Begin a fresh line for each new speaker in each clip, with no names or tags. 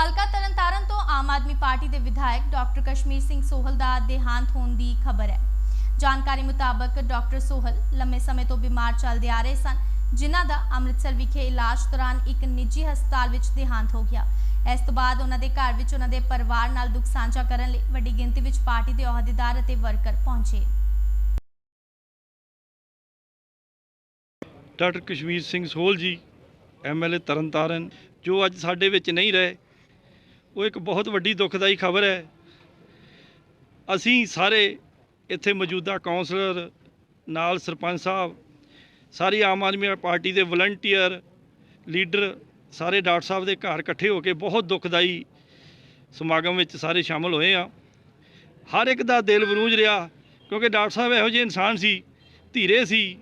ਹਲਕਾ ਤਰਨਤਾਰਨ ਤੋਂ ਆਮ ਆਦਮੀ ਪਾਰਟੀ ਦੇ ਵਿਧਾਇਕ ਡਾਕਟਰ ਕਸ਼ਮੀਰ ਸਿੰਘ ਸੋਹਲ ਦਾ ਦੇਹਾਂਤ ਹੋਣ ਦੀ ਖਬਰ ਹੈ। ਜਾਣਕਾਰੀ ਮੁਤਾਬਕ ਡਾਕਟਰ ਸੋਹਲ ਲੰਮੇ ਸਮੇਂ ਤੋਂ ਬਿਮਾਰ ਚੱਲਦੇ ਆ ਰਹੇ ਸਨ, ਜਿਨ੍ਹਾਂ ਦਾ ਅੰਮ੍ਰਿਤਸਰ ਵਿਖੇ ਇਲਾਜ ਦੌਰਾਨ ਇੱਕ ਨਿੱਜੀ ਹਸਪਤਾਲ ਵਿੱਚ ਦੇਹਾਂਤ ਹੋ ਗਿਆ। ਇਸ ਤੋਂ ਬਾਅਦ ਉਹਨਾਂ ਦੇ ਘਰ ਵਿੱਚ ਉਹਨਾਂ ਦੇ ਪਰਿਵਾਰ ਨਾਲ ਦੁੱਖ ਸਾਂਝਾ ਕਰਨ ਲਈ ਵੱਡੀ ਗਿਣਤੀ ਵਿੱਚ ਪਾਰਟੀ ਦੇ ਅਹੁਦੇਦਾਰ ਅਤੇ ਵਰਕਰ ਪਹੁੰਚੇ।
ਡਾਕਟਰ ਕਸ਼ਮੀਰ ਸਿੰਘ ਸੋਹਲ ਜੀ ਐਮਐਲਏ ਤਰਨਤਾਰਨ, ਜੋ ਅੱਜ ਸਾਡੇ ਵਿੱਚ ਨਹੀਂ ਰਹੇ ਉਹ ਇੱਕ ਬਹੁਤ ਵੱਡੀ ਦੁੱਖਦਾਈ ਖਬਰ ਹੈ। ਅਸੀਂ ਸਾਰੇ ਇੱਥੇ ਮੌਜੂਦਾ ਕਾਉਂਸਲਰ ਨਾਲ ਸਰਪੰਚ ਸਾਹਿਬ, ਸਾਰੀ ਆਮ ਆਦਮੀ ਪਾਰਟੀ ਦੇ ਵਲੰਟੀਅਰ, ਲੀਡਰ, ਸਾਰੇ ਡਾਕਟਰ ਸਾਹਿਬ ਦੇ ਘਰ ਇਕੱਠੇ ਹੋ ਕੇ ਬਹੁਤ ਦੁੱਖਦਾਈ ਸਮਾਗਮ ਵਿੱਚ ਸਾਰੇ ਸ਼ਾਮਲ ਹੋਏ ਆ ਹਰ ਇੱਕ ਦਾ ਦਿਲ ਬਰੂਜ ਰਿਹਾ, ਕਿਉਂਕਿ ਡਾਕਟਰ ਸਾਹਿਬ ਇਹੋ ਜਿਹੇ ਇਨਸਾਨ ਸੀ, ਧੀਰੇ ਸੀ,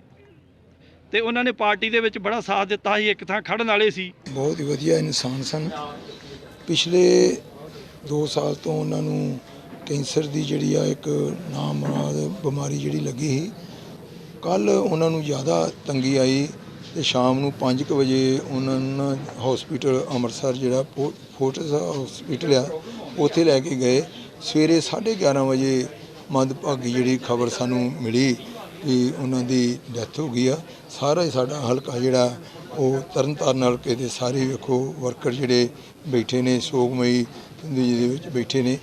ਤੇ ਉਹਨਾਂ ਨੇ ਪਾਰਟੀ ਦੇ ਵਿੱਚ ਬੜਾ ਸਾਥ ਦਿੱਤਾ ਸੀ, ਇੱਕ ਥਾਂ ਖੜਨ ਵਾਲੇ ਸੀ।
ਬਹੁਤ ਹੀ ਵਧੀਆ ਇਨਸਾਨ ਸਨ। ਪਿਛਲੇ 2 ਸਾਲ ਤੋਂ ਉਹਨਾਂ ਨੂੰ ਕੈਂਸਰ ਦੀ ਜਿਹੜੀ ਆ ਇੱਕ ਨਾਮਰਾਦ ਬਿਮਾਰੀ ਜਿਹੜੀ ਲੱਗੀ ਸੀ ਕੱਲ ਉਹਨਾਂ ਨੂੰ ਜ਼ਿਆਦਾ ਤੰਗੀ ਆਈ ਤੇ ਸ਼ਾਮ ਨੂੰ 5:00 ਵਜੇ ਉਹਨਾਂ ਨੂੰ ਹਸਪੀਟਲ ਅੰਮ੍ਰਿਤਸਰ ਜਿਹੜਾ ਫੋਰਟਸ ਫੋਰਟਿਸ ਹਸਪੀਟਲ ਆ, ਉੱਥੇ ਲੈ ਕੇ ਗਏ। ਸਵੇਰੇ 11:30 ਵਜੇ ਮੰਦਭਾਗੀ ਜਿਹੜੀ ਖਬਰ ਸਾਨੂੰ ਮਿਲੀ ਕਿ ਉਹਨਾਂ ਦੀ ਡੈਥ ਹੋ ਗਈ ਆ। ਸਾਰਾ ਹੀ ਸਾਡਾ ਹਲਕਾ ਜਿਹੜਾ ਉਹ ਤਰਨਤਾਰਨ ਹਲਕੇ ਦੇ ਸਾਰੇ ਵੇਖੋ ਵਰਕਰ ਜਿਹੜੇ ਬੈਠੇ ਨੇ, ਸੋਗਮਈ ਜ਼ਿੰਦਗੀ ਦੇ ਵਿੱਚ ਬੈਠੇ ਨੇ।